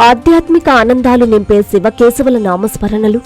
ఆధ్యాత్మిక ఆనందాలు నింపే శివకేశవుల నామస్మరణలు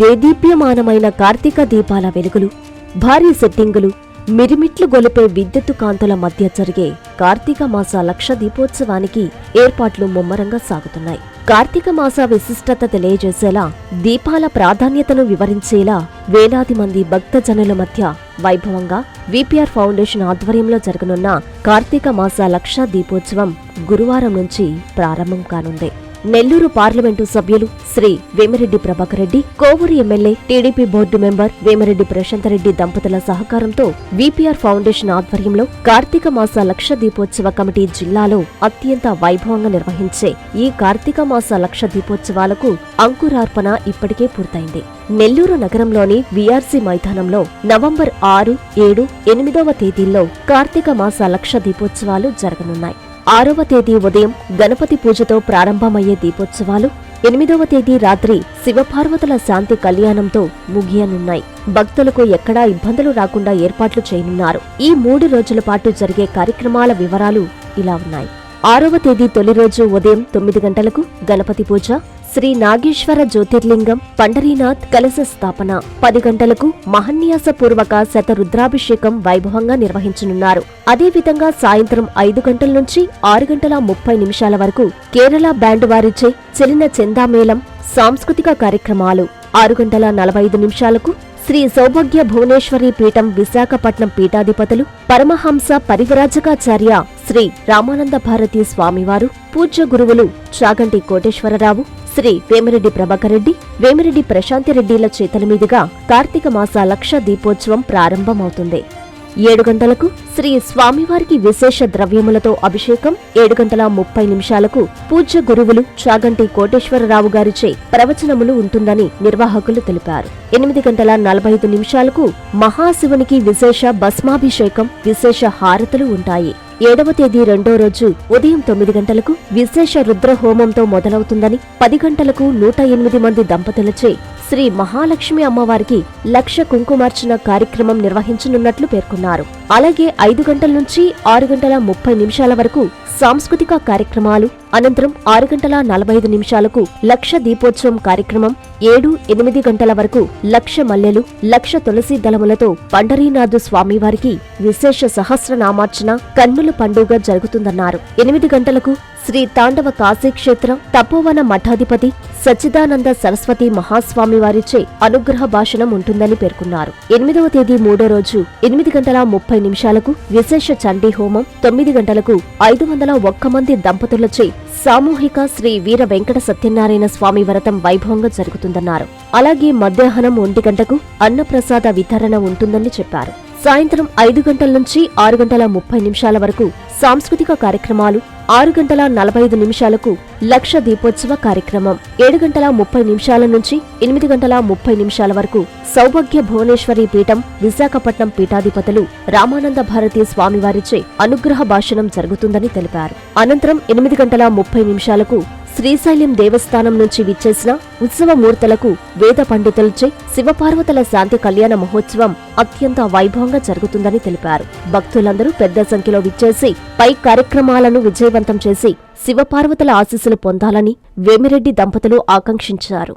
దేదీప్యమానమైన కార్తీక దీపాల వెలుగులు భారీ సెట్టింగులు మిరిమిట్లు గొలిపే విద్యుత్తు కాంతుల మధ్య జరిగే కార్తీక మాస లక్ష దీపోత్సవానికి ఏర్పాట్లు ముమ్మరంగా సాగుతున్నాయి. కార్తీక మాస విశిష్టత తెలియజేసేలా దీపాల ప్రాధాన్యతను వివరించేలా వేలాది మంది భక్తజనుల మధ్య వైభవంగా విపిఆర్ ఫౌండేషన్ ఆధ్వర్యంలో జరగనున్న కార్తీక మాస లక్ష దీపోత్సవం గురువారం నుంచి ప్రారంభం కానుంది. నెల్లూరు పార్లమెంటు సభ్యులు Shri Vemireddy Prabhakar Reddy Kovur MLA TDP board member Vemireddy Prashanti Reddy దంపతుల సహకారంతో విపిఆర్ ఫౌండేషన్ ఆధ్వర్యంలో కార్తీక మాస లక్ష దీపోత్సవ కమిటీ జిల్లాలో అత్యంత వైభవంగా నిర్వహించే ఈ కార్తీక మాస లక్ష దీపోత్సవాలకు అంకురార్పణ ఇప్పటికే పూర్తయింది. నెల్లూరు నగరంలోని వీఆర్సీ మైదానంలో నవంబర్ ఆరు ఏడు ఎనిమిదవ తేదీల్లో కార్తీక మాస లక్ష దీపోత్సవాలు జరగనున్నాయి. ఆరవ తేదీ ఉదయం గణపతి పూజతో ప్రారంభమయ్యే దీపోత్సవాలు ఎనిమిదవ తేదీ రాత్రి శివపార్వతుల శాంతి కళ్యాణంతో ముగియనున్నాయి. భక్తులకు ఎక్కడా ఇబ్బందులు రాకుండా ఏర్పాట్లు చేయనున్నారు. ఈ మూడు రోజుల పాటు జరిగే కార్యక్రమాల వివరాలు ఇలా ఉన్నాయి. ఆరవ తేదీ తొలి రోజు ఉదయం తొమ్మిది గంటలకు గణపతి పూజ శ్రీ నాగేశ్వర జ్యోతిర్లింగం పండరీనాథ్ కలశ స్థాపన. పది గంటలకు మహన్యాసపూర్వక శతరుద్రాభిషేకం వైభవంగా నిర్వహించనున్నారు. అదేవిధంగా సాయంత్రం ఐదు గంటల నుంచి ఆరు గంటల ముప్పై నిమిషాల వరకు కేరళ బ్యాండ్ వారిచే చెలిన చందామేళం సాంస్కృతిక కార్యక్రమాలు. ఆరు గంటల నలభై ఐదు నిమిషాలకు శ్రీ సౌభాగ్య భువనేశ్వరి పీఠం విశాఖపట్నం పీఠాధిపతులు పరమహంస పరివరాజకాచార్య శ్రీ రామానంద భారతి స్వామివారు పూజ్య గురువులు చాగంటి కోటేశ్వరరావు శ్రీ వేమిరెడ్డి ప్రభాకర్ రెడ్డి వేమిరెడ్డి ప్రశాంతిరెడ్డిల చేతల మీదుగా కార్తీక మాస లక్ష దీపోత్సవం ప్రారంభమవుతుంది. ఏడు గంటలకు శ్రీ స్వామివారికి విశేష ద్రవ్యములతో అభిషేకం ఏడు గంటల ముప్పై నిమిషాలకు పూజ్య గురువులు చాగంటి కోటేశ్వరరావు గారిచే ప్రవచనములు ఉంటుందని నిర్వాహకులు తెలిపారు. ఎనిమిది గంటల నలభై ఐదు నిమిషాలకు మహాశివునికి విశేష భస్మాభిషేకం విశేష హారతులు ఉంటాయి. ఏడవ తేదీ రెండో రోజు ఉదయం తొమ్మిది గంటలకు విశేష రుద్ర హోమంతో మొదలవుతుందని పది గంటలకు నూట ఎనిమిది మంది దంపతులచే శ్రీ మహాలక్ష్మి అమ్మవారికి లక్ష కుంకుమార్చన కార్యక్రమం నిర్వహించనున్నట్లు పేర్కొన్నారు. అలాగే ఐదు గంటల నుంచి ఆరు గంటల ముప్పై నిమిషాల వరకు సాంస్కృతిక కార్యక్రమాలు అనంతరం ఆరు గంటల నలభై ఐదు నిమిషాలకు లక్ష దీపోత్సవం కార్యక్రమం ఏడు ఎనిమిది గంటల వరకు లక్ష మల్లెలు లక్ష తులసి దళములతో పండరీనాథు స్వామివారికి విశేష సహస్రనామార్చన కన్నుల పండుగ జరుగుతుందన్నారు. ఎనిమిది గంటలకు శ్రీ తాండవ కాశీక్షేత్రం తపోవన మఠాధిపతి సచ్చిదానంద సరస్వతి మహాస్వామి వారిచే అనుగ్రహ భాషణం ఉంటుందని పేర్కొన్నారు. ఎనిమిదవ తేదీ మూడో రోజు ఎనిమిది గంటల ముప్పై నిమిషాలకు విశేష చండీ హోమం తొమ్మిది గంటలకు ఐదు వందల ఒక్క మంది దంపతులచే సామూహిక శ్రీ వీర వెంకట సత్యనారాయణ స్వామి వ్రతం వైభవంగా జరుగుతుందన్నారు. అలాగే మధ్యాహ్నం ఒంటి గంటకు అన్నప్రసాద వితరణ ఉంటుందని చెప్పారు. సాయంత్రం ఐదు గంటల నుంచి ఆరు గంటల ముప్పై నిమిషాల వరకు సాంస్కృతిక కార్యక్రమాలు ఆరు గంటల నలభై ఐదు నిమిషాలకు లక్ష దీపోత్సవ కార్యక్రమం. ఏడు గంటల ముప్పై నిమిషాల నుంచి ఎనిమిది గంటల ముప్పై నిమిషాల వరకు సౌభాగ్య భువనేశ్వరి పీఠం విశాఖపట్నం పీఠాధిపతులు రామానంద భారతి స్వామివారిచే అనుగ్రహ భాషణం జరుగుతుందని తెలిపారు. అనంతరం ఎనిమిది గంటల ముప్పై నిమిషాలకు శ్రీశైలం దేవస్థానం నుంచి విచ్చేసిన ఉత్సవమూర్తులకు వేద పండితులచే శివపార్వతుల శాంతి కళ్యాణ మహోత్సవం అత్యంత వైభవంగా జరుగుతుందని తెలిపారు. భక్తులందరూ పెద్ద సంఖ్యలో విచ్చేసి పై కార్యక్రమాలను విజయవంతం చేసి శివపార్వతుల ఆశీస్సులు పొందాలని వేమిరెడ్డి దంపతులు ఆకాంక్షించారు.